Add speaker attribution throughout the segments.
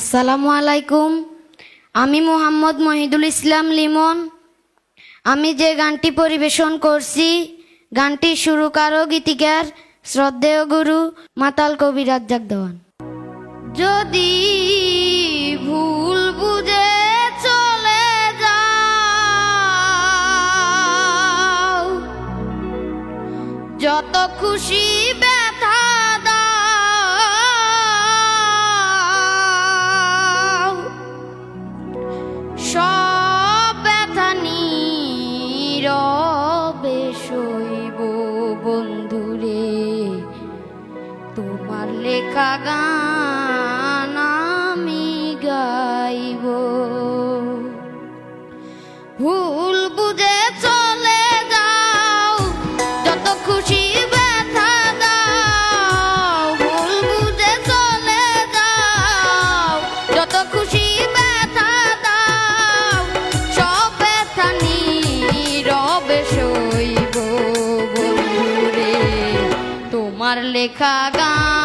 Speaker 1: আসসালামু আলাইকুম। আমি মোহাম্মদ মহিদুল ইসলাম লিমন। আমি যে গানটি পরিবেশন করছি, গানটি সুরকার ও গীতিকার, শ্রদ্ধেয় গুরু মাতাল কবি রাজ্জাক দেওয়ান। যদি ভুল বুঝে যত খুশি নীরবে শৈব বন্ধুরে তোমার লেখা গান আমি গাইব। তোমার লেখা গান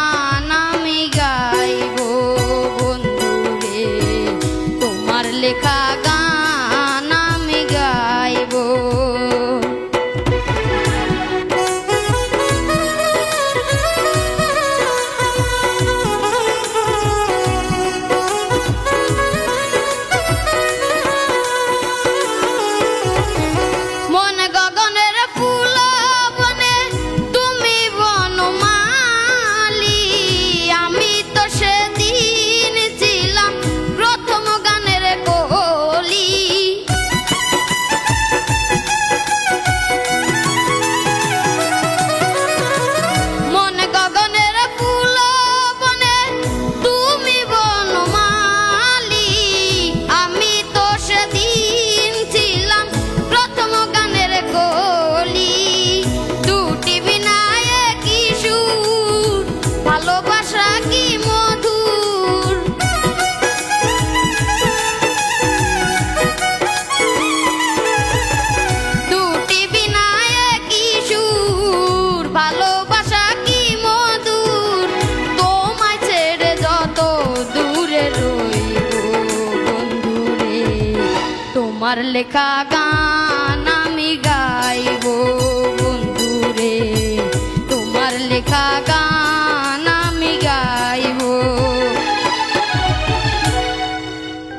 Speaker 1: তোমার লেখা গান।